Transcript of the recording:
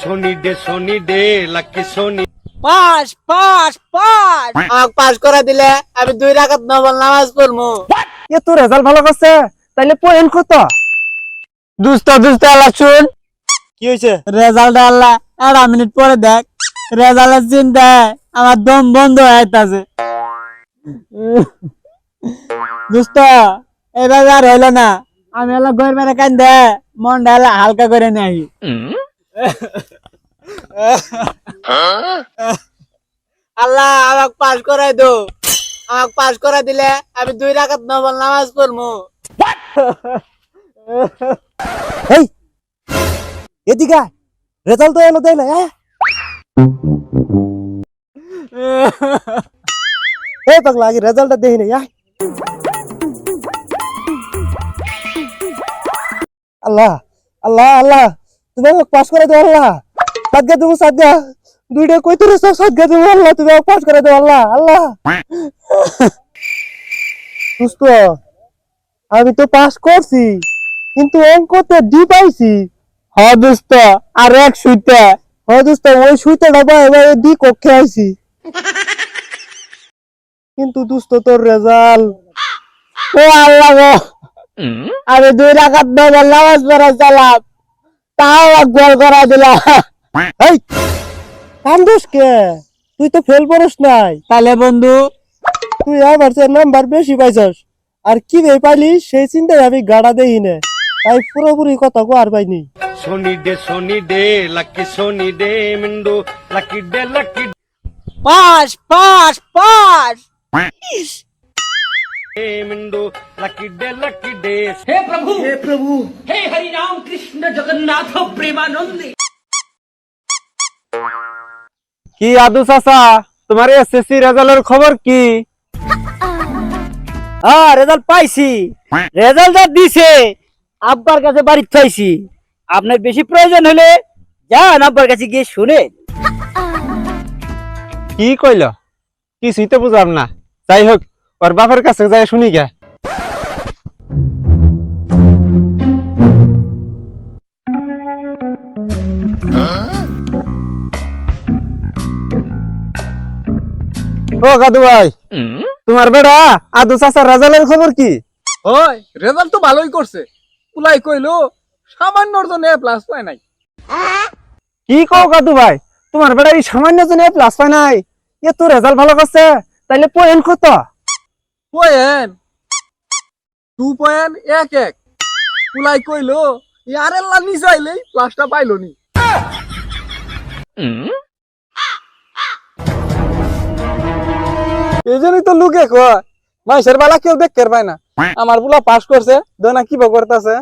শনি day শনি day lucky শনি pass pass pass. আমাকে পাস করে দিলে আমি দুই রাকাত নবল নামাজ এ তোর রেজাল্ট ভালো করছে? তাইলে পয়েন্ট কত? দুস্ত দুস্ত আল্লাহ শুন। কি হয়েছে রেজাল্ট আল্লাহ একটা মিনিট পরে দেখ। রেজাল্টের আমার দম বন্ধ হয়ে দোস্ত এবার আর হইল না। আমি হলো ঘর মেরে কান দে মনটা হলো হালকা করে নেই আল্লাহ, আমাকে পাস করাই দো। আমাকে পাস করে দিলে আমি দুই রাকাত নবল নামাজ পড়ব এই, এদিকে রেজাল্ট তো এলো দেয় না এই পাগলা, আগে রেজাল্টটা দেখি না, আয়। আল্লাহ আল্লাহ আল্লাহ। তুমি আমাকে পাস করে দাও আল্লাহ। সাদগা দেবো সাদগা দুইটা কই তোর সব সাদগা দেবো আল্লাহ তুমি আমাকে পাস করে দাও আল্লাহ আল্লাহ। সুস্থ আমি তো পাস করছি কিন্তু অঙ্কতে ডি পাইছি। হ দোস্ত আর এক সুইতে। হ দোস্ত ওই সুইতে ডাবা এবার ডি কক্ষে আইছি। কিন্তু দোস্ত তোর রেজাল্ট। ও আল্লাহ গো। আমি দুই রাখাত নামাজ পড়া চালাম। তাও গোল করা দিলাম এই! কান্দোস কে? তুই তো ফেল করিস নাই। তাহলে বন্ধু। তুই আমার নাম্বার বেশি পাইছস। আর কি বে পাইলি? সেই চিন্তায় আমি গাড়া দেই না। তাই পুরোপুরি কথা কো আর পাইনি। শনি ডে শনি ডে লাকি শনি day মিন্ডু lucky day lucky pass pass pass. হে প্রভু! হে প্রভু! হে হরি রাম কৃষ্ণ জগন্নাথ প্রেমানন্দে। কি আদু চাচা? তোমার এসএসসি রেজাল্টের খবর কি? হ্যাঁ রেজাল্ট পাইছি। রেজাল্ট যা দিছে আব্বার কাছে বাড়ি চাইছি আপনার বেশি প্রয়োজন হলে যান আব্বার কাছে গিয়ে শুনে। কি কইল? কি তো বুঝলাম না। যাই হোক ওর বাপের কাছে যাই শুনি গে। ও কাদু ভাই তোমার বেড়া আদু রেজাল্টের খবর কি? ওই রেজাল্ট তো ভালোই করছে। পুলাই কইলো সামান্যর জন্য এ প্লাস পায় নাই। কি কও কাদু ভাই তোমার বেড়া এই সামান্য জন্য প্লাস পায় নাই। এ তো রেজাল্ট ভালো করছে তাইলে পয়েন্ট কত? পয়েন্ট। টু পয়েন্ট এক এক। পুলাই কইলো ইয়ার এল্লা নিচাইলেই প্লাসটা পাইলো নি। এই জন্যই তো লুকে কয় মাইসের বেলা কেউ দেখতে পায় না। আমার বুলা পাস করছে দোনা কি করতেছে?